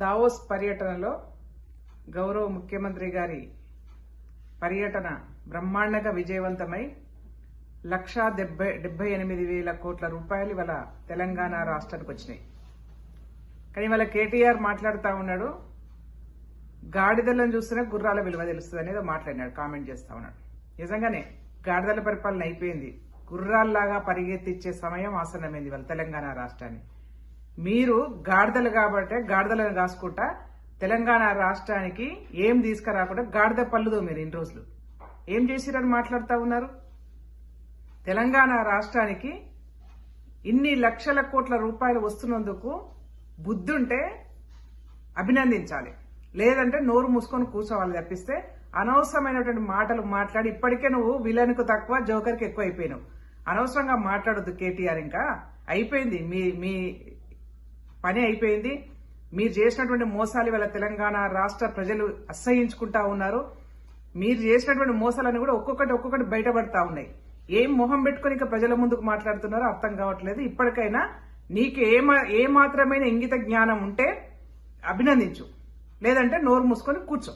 Davos పర్యటనలో గౌరవ ముఖ్యమంత్రి గారి పర్యటన బ్రహ్మాండంగా విజయవంతమై లక్షా డెబ్బై డెబ్బై ఎనిమిది వేల కోట్ల రూపాయలు ఇవాళ తెలంగాణ రాష్ట్రానికి వచ్చినాయి. కానీ ఇవాళ కేటీఆర్ మాట్లాడుతూ ఉన్నాడు. గాడిదలను చూస్తేనే గుర్రాల విలువ తెలుస్తుంది అనేది మాట్లాడినాడు కామెంట్ చేస్తా ఉన్నాడు. నిజంగానే గాడిదల పరిపాలన అయిపోయింది. గుర్రాల్లాగా పరిగెత్తిచ్చే సమయం ఆసన్నమైంది వాళ్ళ తెలంగాణ రాష్ట్రాన్ని. మీరు గాడిదలు కాబట్టే గాడిదలను కాసుకుంటా తెలంగాణ రాష్ట్రానికి ఏం తీసుకురాకుండా గాడిద పళ్ళుదో మీరు ఇన్ని రోజులు. ఏం చేసిరని మాట్లాడుతూ ఉన్నారు? తెలంగాణ రాష్ట్రానికి ఇన్ని లక్షల కోట్ల రూపాయలు వస్తున్నందుకు బుద్ధుంటే అభినందించాలి. లేదంటే నోరు మూసుకొని కూర్చోవాలి తప్పిస్తే అనవసరమైనటువంటి మాటలు మాట్లాడి ఇప్పటికే నువ్వు విలన్కు తక్కువ జోకర్కి ఎక్కువ అయిపోయినావు అనవసరంగా మాట్లాడొద్దు కేటీఆర్ ఇంకా. అయిపోయింది. మీ మీ పని అయిపోయింది. మీరు చేసినటువంటి మోసాలు ఇవాళ తెలంగాణ రాష్ట్ర ప్రజలు అసహించుకుంటా ఉన్నారు. మీరు చేసినటువంటి మోసాలన్నీ కూడా ఒక్కొక్కటి ఒక్కొక్కటి బయటపడతా ఉన్నాయి. ఏం మొహం పెట్టుకొని ఇక ప్రజల ముందుకు మాట్లాడుతున్నారో అర్థం కావట్లేదు. ఇప్పటికైనా నీకు ఏ మా- ఏ మాత్రమైన ఇంగిత జ్ఞానం ఉంటే అభినందించు. లేదంటే నోరు మూసుకొని కూర్చో.